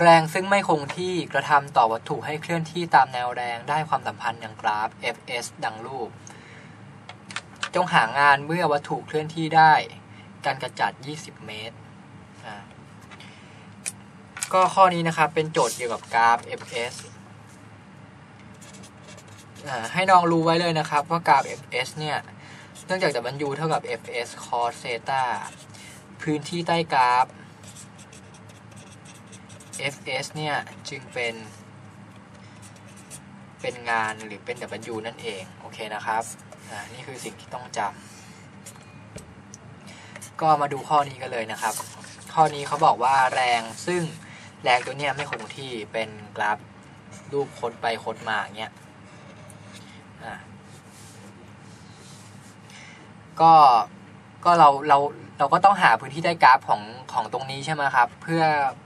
แรงซึ่งไม่คงที่กระทำต่อวัตถุให้เคลื่อนที่ตามแนวแรงได้ความสัมพันธ์อย่างกราฟ Fs ดังรูป จงหางานเมื่อวัตถุเคลื่อนที่ได้ การกระจัด 20 เมตร ก็ข้อนี้นะครับเป็นโจทย์เกี่ยวกับกราฟ Fs ให้น้องรู้ไว้เลยนะครับว่ากราฟ Fs เนี่ย เนื่องจาก W เท่ากับ Fs cos theta พื้นที่ใต้กราฟ fs เนี่ยจึงเป็น เป็นงานหรือเป็น w นั่นเอง โอเคนะครับอ่านี่คือสิ่งที่ต้องจำก็มาดูข้อนี้กันเลยนะครับ ข้อนี้เขาบอกว่าแรงซึ่งแรงตัวเนี้ยไม่คงที่เป็นกราฟรูปคดไปคดมาเงี้ยอ่าก็ก็เราเรา เราก็ต้องหาพื้นที่ใต้กราฟของของตรงนี้ใช่ไหมครับ เพื่อ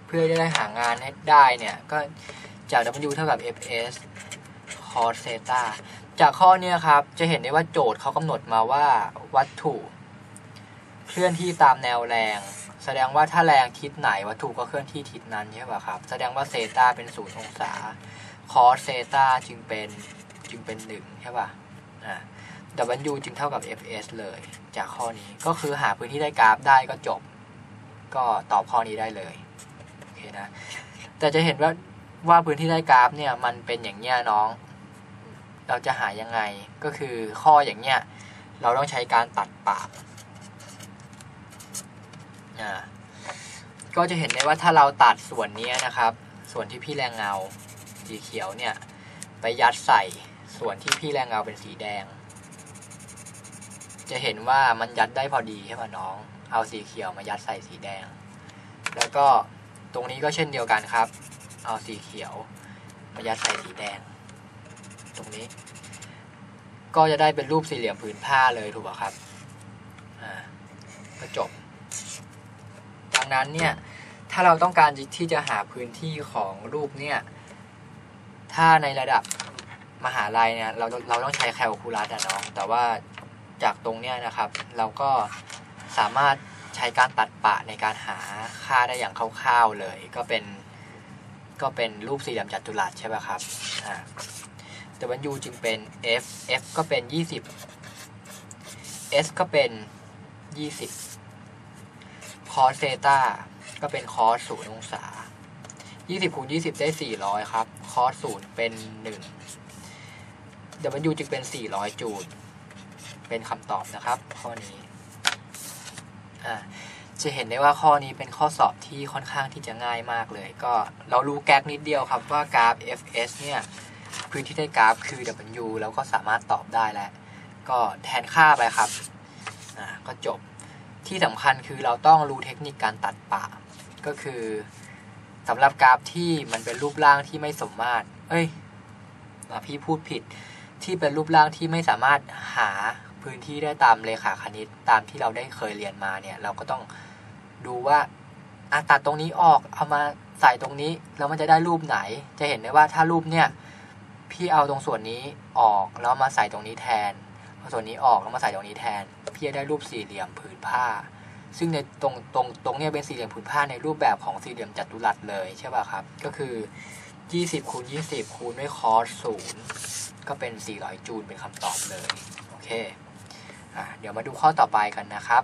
เพื่อจะได้หางานให้ได้เนี่ย ก็จาก W เท่ากับ fs cos theta จากข้อนี้ครับ จะเห็นได้ว่าโจทย์เขากำหนดมาว่าวัตถุ เคลื่อนที่ตามแนวแรง แสดงว่าถ้าแรงทิศไหนวัตถุก็เคลื่อนที่ทิศนั้นใช่ป่ะครับ แสดงว่าเซตาเป็นศูนย์องศา cos เซตาจึงเป็นจึงเป็นหนึ่งใช่ป่ะอ่า W จึงเท่ากับ fs เลย จากข้อนี้ก็คือหาพื้นที่ได้กราฟได้ก็จบ ก็ตอบข้อนี้ได้เลยโอเคนะแต่จะเห็นว่าว่าพื้นที่ได้กราฟเนี่ยมันเป็นอย่างเงี้ยน้อง เราจะหายังไงก็คือข้ออย่างเงี้ยเราต้องใช้การตัดปากอ่าก็จะเห็นได้ว่าถ้าเราตัดส่วนนี้นะครับ ส่วนที่พี่แรงเงาสีเขียวเนี่ยไปยัดใส่ส่วนที่พี่แรงเงาเป็นสีแดง จะเห็นว่ามันยัดได้พอดีใช่ไหมน้อง เอาสีเขียวมายัดใส่สีแดง แล้วก็ตรงนี้ก็เช่นเดียวกันครับ เอาสีเขียวมายัดใส่สีแดง ตรงนี้ ก็จะได้เป็นรูปสี่เหลี่ยมผืนผ้าเลยถูกป่ะครับ อ่า ก็จบ ดังนั้นเนี่ย ถ้าเราต้องการที่จะหาพื้นที่ของรูปเนี่ย ถ้าในระดับมหาลัยเนี่ยเราเราต้องใช้แคลคูลัสอะน้อง แต่ว่า จากตรงเนี้ยนะครับ เราก็สามารถใช้การตัดปะในการหาค่าได้อย่างคร่าวๆเลย ก็เป็นก็เป็นรูปสี่เหลี่ยมจัตุรัสใช่ป่ะครับอ่าแต่วัน u จึงเป็น f f ก็เป็น 20 s ก็เป็น 20 cos เซตาก็เป็น cos 0องศา 20คูณ20 ได้ 400 ครับ cos 0เป็น 1 w จึงเป็น 400 จูล เป็นคำตอบนะครับ ข้อนี้จะเห็นได้ว่าข้อนี้เป็นข้อสอบที่ค่อนข้างที่จะง่ายมากเลย ก็เรารู้แก๊กนิดเดียวครับว่ากราฟ fs เนี่ยพื้นที่ได้กราฟคือ w แล้วก็สามารถตอบได้แล้ว ก็แทนค่าไปครับก็จบที่สำคัญคือเราต้องรู้เทคนิคการตัดปะ ก็คือสำหรับกราฟที่มันเป็นรูปร่างที่ไม่สมมาตร เอ้ยพี่พูดผิดที่เป็นรูปร่างที่ไม่สามารถหา พื้นที่ได้ตามเลขาคณิตตามที่เราได้เคยเรียนมาเนี่ย เราก็ต้องดูว่าอะตัดตรงนี้ออกเอามาใส่ตรงนี้แล้วมันจะได้รูปไหน จะเห็นได้ว่าถ้ารูปเนี่ยพี่เอาตรงส่วนนี้ออกแล้วมาใส่ตรงนี้แทนเอาส่วนนี้ออกแล้วมาใส่ตรงนี้แทน พี่จะได้รูปสี่เหลี่ยมผืนผ้า ซึ่งในตรงตรงตรงเนี้ยเป็นสี่เหลี่ยมผืนผ้าในรูปแบบของสี่เหลี่ยมจัตุรัสเลยใช่ป่ะครับ ก็คือ 20คูณ20คูณด้วยคอสศูนย์ก็เป็น 400 จูลเป็นคำตอบเลย โอเค เดี๋ยวมาดูข้อต่อไปกันนะครับ